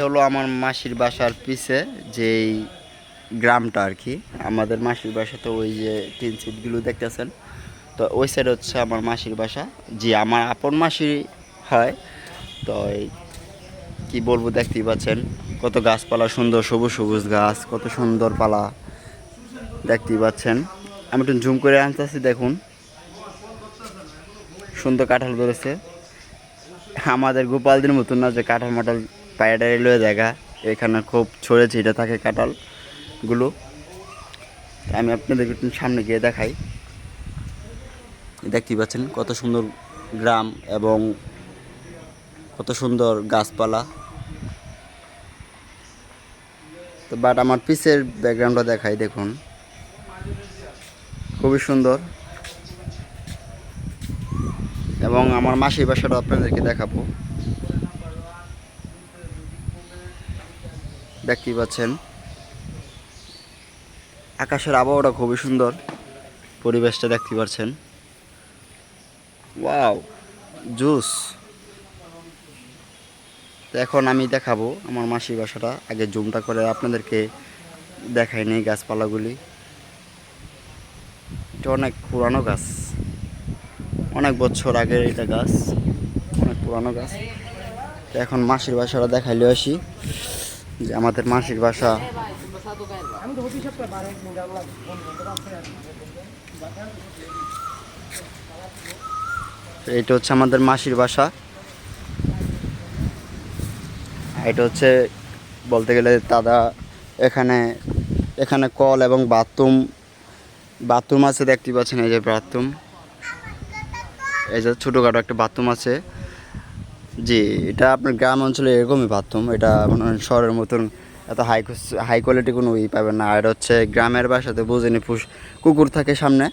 হলো আমার মাসির বাসার পিছে যেই গ্রামটা আর কি। আমাদের মাসির বাসা তো ওই যে টিন সিটগুলো দেখতেছেন। তো ওই সাইড হচ্ছে আমার মাসির বাসা। জি, আমার আপন মাসির হয়। তো কি বলব দেখতেই পাচ্ছেন, কত গাছপালা সুন্দর, সবুজ সবুজ গাছ, কত সুন্দর পালা। দেখতেই পাচ্ছেন। আমি একটু জুম করে আনতেছি, দেখুন। সুন্দর কাঁঠাল ধরেছে আমাদের গোপালদের মতন না যে কাঁঠাল মাঠাল পায়রাটারি লয়ে জায়গা। এখানে খুব ছড়ে ছিটে থাকে কাঁঠালগুলো। আমি আপনাদের একটু সামনে গিয়ে দেখাই। দেখতেই পাচ্ছেন কত সুন্দর গ্রাম এবং কত সুন্দর গাছপালা। তো বাট আমার পিসের ব্যাকগ্রাউন্ডটা দেখাই, দেখুন। খুবই সুন্দর। এবং আমার মাসির বাসাটা আপনাদেরকে দেখাবো। দেখতেই পাচ্ছেন। আকাশের আবহাওয়াটা খুবই সুন্দর। পরিবেশটা দেখতে পাচ্ছেন। Wow, juice. তো এখন আমি দেখাবো আমার মাসির বাসাটা। আগে জুমটা করে আপনাদেরকে দেখাই নেই গাছপালাগুলি। এটা অনেক পুরানো গাছ। অনেক বছর আগের এটা গাছ। অনেক পুরানো গাছ। এখন মাসির বাসাটা দেখাইলে আসি। যে আমাদের মাসির বাসা। এটা হচ্ছে আমাদের মাসির বাসা। এটা হচ্ছে বলতে গেলে দাদা এখানে এখানে কল এবং বাথরুম বাথরুম আছে দেখতে পাচ্ছেন, এই যে বাথরুম। এই যে ছোটোখাটো একটা বাথরুম আছে। জি, এটা আপনার গ্রাম অঞ্চলে এরকমই বাথরুম। এটা শহরের মতন এত হাই হাই কোয়ালিটি কোনো ই পাবেন না। আর হচ্ছে গ্রামের বাসাতে বুঝেনি পুষ, কুকুর থাকে সামনে।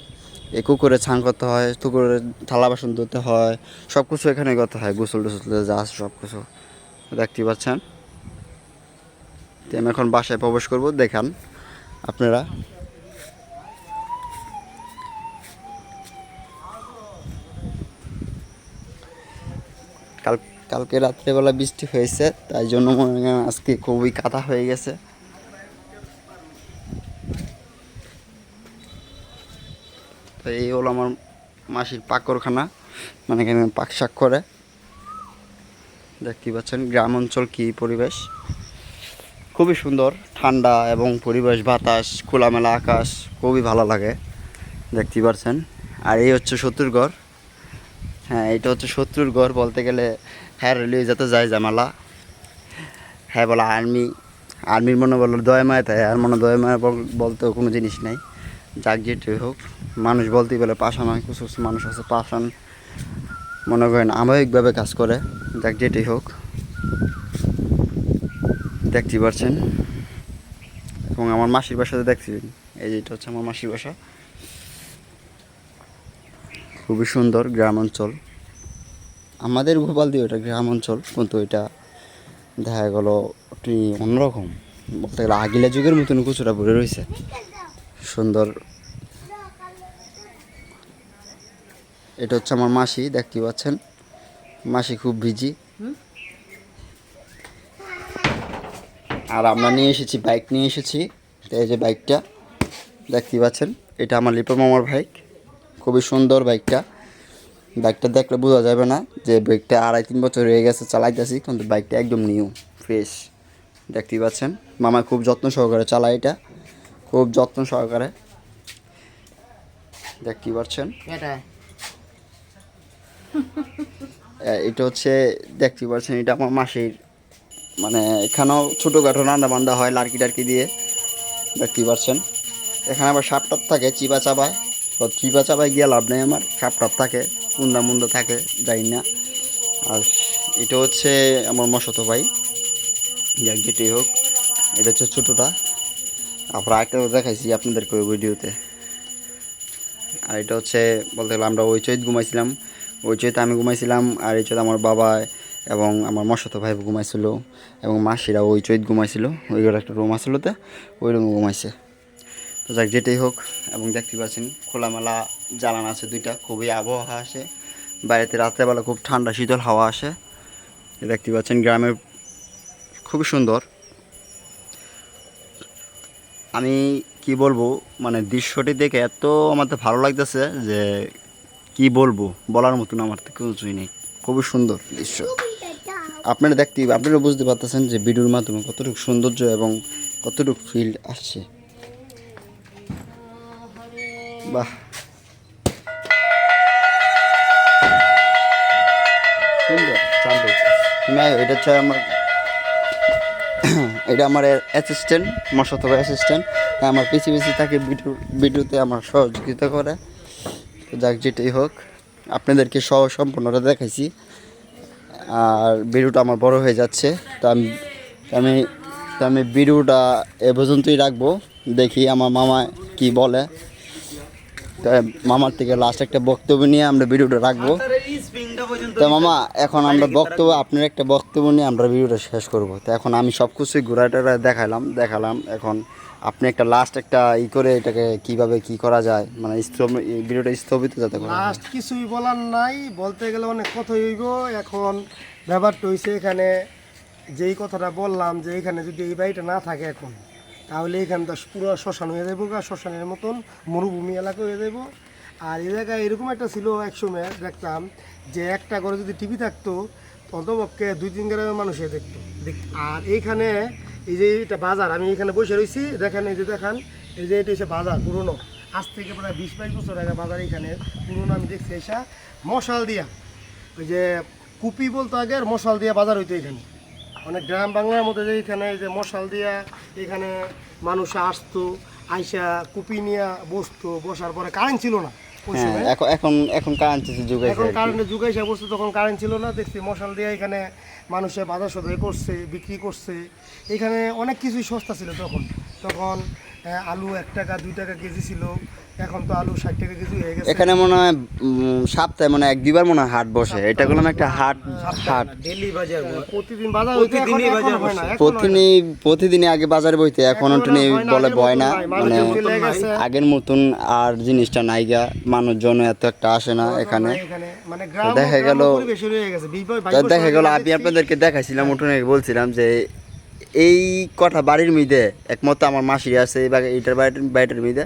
এই কুকুরে ছান করতে হয় কুকুরে থালা বাসন ধুতে হয় সব কিছু এখানে করতে হয়, গোসল টোসল যা আছে সব কিছু দেখতে পাচ্ছেন আমি এখন বাসায় প্রবেশ করব, দেখান আপনারা। কাল, কালকে রাত্রেবেলা বৃষ্টি হয়েছে, তাই জন্য মনে হয় আজকে খুবই কাদা হয়ে গেছে। তো এই হলো আমার মাসির পাকরখানা মানে এখানে পাক শাক করে। দেখতে পাচ্ছেন গ্রাম অঞ্চল কি পরিবেশ। খুবই সুন্দর, ঠান্ডা এবং পরিবেশ, বাতাস, খোলামেলা আকাশ, খুবই ভালো লাগে দেখতে পাচ্ছেন। আর এই হচ্ছে শত্রুরগড় হ্যাঁ এটা হচ্ছে শত্রুর ঘর বলতে গেলে। হ্যাঁ রেলিয়ে যেতে যায় জামালা হ্যাঁ বলে আর্মি, আর্মির মনে বলো দয় মায় তাই আর মনে দয় মায় বলতে কোনো জিনিস নাই। যাক যেটাই হোক, মানুষ বলতেই বলে পাশান হয়, কিছু কিছু মানুষ আছে পাশান মনে করেন আবেগিকভাবে কাজ করে, যাক যেটাই হোক। দেখতে পাচ্ছেন এবং আমার মাসির বাসাতে দেখছি এই যেটা হচ্ছে আমার মাসির বাসা। খুবই সুন্দর গ্রাম অঞ্চল আমাদের গোপাল দিয়ে ওটা গ্রাম অঞ্চল কিন্তু এটা দেখা গেল একটি অন্যরকম। বলতে গেলে আগিলা যুগের মতন কিছুটা ভরে রয়েছে সুন্দর। এটা হচ্ছে আমার মাসি দেখতে পাচ্ছেন? মাসি খুব বিজি আর আমরা নিয়ে এসেছি বাইক নিয়ে এসেছি। এই যে বাইকটা দেখতে পাচ্ছেন? এটা আমার লিপা মামার বাইক। খুবই সুন্দর বাইকটা। বাইকটা দেখলে বোঝা যাবে না যে বাইকটা আড়াই তিন বছর হয়ে গেছে চালাইতেছি কিন্তু বাইকটা একদম নিউ ফ্রেশ দেখতেই পাচ্ছেন মামা খুব যত্ন সহকারে চালায় এটা খুব যত্ন সহকারে। দেখতেই পাচ্ছেন। এটা হচ্ছে দেখতেই পাচ্ছেন এটা আমার মাসির মানে এখানেও ছোটোখাটো রান্না বান্না হয় লার্কি টার্কি দিয়ে। দেখতেই পাচ্ছেন এখানে আবার সাপ টাপ থাকে চিবা চাবায় তো চিবা চাবায় গিয়ে লাভ নেই আমার, সাপ টাপ থাকে, কুন্দা মুন্দা থাকে, যাই না। আর এটা হচ্ছে আমার মশতো ভাই, যাক যেটাই হোক, এটা হচ্ছে ছোটোটা। আবার একটা দেখাইছি আপনাদেরকে ওই ভিডিওতে। আর এটা হচ্ছে, বলতে গেলে আমরা ওই চৈত ঘুমাইছিলাম। ওই চৈতে আমি ঘুমাইছিলাম, আর এই চৈত আমার বাবা এবং আমার মশাতো ভাই ঘুমাইছিল, এবং মাসিরা ওই চৈত ঘুমাইছিল। ওই ঘরে একটা রুম আসলো তো ওই রুমে ঘুমাইছে। তো যাক, যেটাই হোক, এবং দেখতে পাচ্ছেন, খোলামেলা জ্বালান আছে দুইটা, খুবই আবহাওয়া আসে। বাইরেতে রাত্রেবেলা খুব ঠান্ডা, শীতল হাওয়া আসে। দেখতে পাচ্ছেন গ্রামের খুবই সুন্দর। আমি কি বলব মানে দৃশ্যটি দেখে এত আমার তো ভালো লাগতেছে যে কি বলব, বলার মতন আমার তো কিছুই নেই। খুবই সুন্দর দৃশ্য। আপনারা দেখতে, আপনারা বুঝতে পারতেছেন যে ভিডিওর মাধ্যমে কতটুকু সৌন্দর্য এবং কতটুকু ফিল আসছে। বাহ। সুন্দর চান্দু তুমি এটা হচ্ছে আমার এটা আমার অ্যাসিস্ট্যান্ট মশাতো অ্যাসিস্ট্যান্ট আমার পিছি পিছি তাকে ভিডিও ভিডিওতে আমার সহযোগিতা করে। তো যাক, যেটাই হোক, আপনাদেরকে সহ সম্পূর্ণটা দেখাইছি। আর ভিডিওটা আমার বড় হয়ে যাচ্ছে, তো আমি আমি আমি ভিডিওটা এ পর্যন্তই রাখব। দেখি আমার মামা কি বলে। মামার থেকে লাস্ট একটা বক্তব্য নিয়ে আমরা ভিডিওটা রাখব। তো মামা, এখন আমরা বক্তব্য, আপনার একটা বক্তব্য নিয়ে আমরা ভিডিওটা শেষ করব। তো এখন আমি সব কিছুই ঘোরাটা দেখালাম দেখালাম। এখন আপনি একটা লাস্ট একটা ই করে এটাকে কীভাবে কি করা যায় মানে ভিডিওটা স্থগিত যাতে করা। লাস্ট কিছুই বলার নাই, বলতে গেলে অনেক কথা হইব। এখন ব্যাপারটা হয়েছে এখানে যেই কথাটা বললাম, যে এখানে যদি এই বাড়িটা না থাকে এখন তাহলে এখানে তো পুরো শ্মশান হয়ে যাব গা, শ্মশানের মতন, মরুভূমি এলাকা হয়ে যাব আর এই জায়গায় এরকম একটা ছিল একসময়, দেখতাম যে একটা ঘরে যদি টিভি থাকতো, অন্তপক্ষে দুই তিন গ্রামের মানুষে দেখতো। দেখ- আর এইখানে এই যে এটা বাজার, আমি এখানে বসে রয়েছি দেখেন এই যে দেখান, এই যে এটা হচ্ছে বাজার পুরনো। আজ থেকে প্রায় বিশ বাইশ বছর আগে বাজার এখানে পুরনো আমি দেখছি এসা মশাল দিয়া। ওই যে কুপি বলতো আগে আর মশাল দিয়া বাজার হইতো এখানে অনেক গ্রাম বাংলার মধ্যে যে এখানে যে মশাল দিয়া এখানে মানুষ আসতো আইসা কুপি নিয়ে বসতো বসার পরে কারেন্ট ছিল না হ্যাঁ এখন এখন এখন কারেন্ট যুগ এখন কারেন্টের যুগ এসে বসতো তখন কারেন্ট ছিল না দেখছি মশাল দিয়ে এখানে মানুষে বাজার সদাই করছে বিক্রি করছে। এখানে অনেক কিছুই সস্তা ছিল তখন। তখন আলু এক টাকা দুই টাকা কেজি ছিল। এখন তো আলু ষাট টাকা কেজি হয়ে গেছে। এখানে মনে হয় উম, সপ্তাহে মানে এক দুইবার মনে হয় হাট বসে। এটা করলাম একটা হাট হাট। ডেলি বাজার বয়। প্রতিদিন বাজার প্রতিদিনই বাজার হয় না, হয় প্রতিদিনই প্রতিদিনই আগে বাজারে বইতে এখন ওটা নিয়ে বলে আগের ভয় না। মানে। আগের মতন আর জিনিসটা নাইগা মানুষজন এত একটা আসে না এখানে। মানে দেখা গেল- হয়ে দেখা গেল আমি আপনাদেরকে দেখাইছিলাম উঠোনে বলছিলাম যে এই কথা বাড়ির মিদে একমত আমার মাসি আছে এইটার বাড়ির বাড়িটার মিদে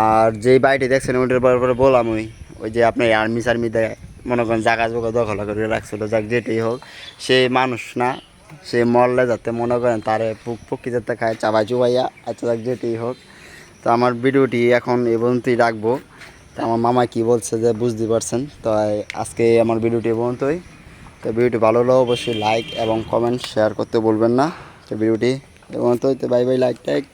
আর যেই বাড়িটি দেখছেন, ওইটার ব্যাপারে বললাম ওই ওই যে আপনার আর্মি সার্মি দেয় মনে করেন জাগা জোগা দখল করে রাখছিল, যাক যেটাই হোক, সে মানুষ না, সে মরলে যাতে মনে করেন তারে পুক পুকি যাতে খায় চাবাই চুবাইয়া আচ্ছা যাক যেটাই হোক। তো আমার ভিডিওটি এখন এ পর্যন্তই রাখব। তো আমার মামা কি বলছে যে বুঝতে পারছেন, তো আজকে আমার ভিডিওটি এ পর্যন্তই। তো ভিডিওটি ভালো হলে অবশ্যই লাইক এবং কমেন্ট শেয়ার করতে বলবেন না। ভিডিওটি। এবং তো বাই বাই লাইক টাইক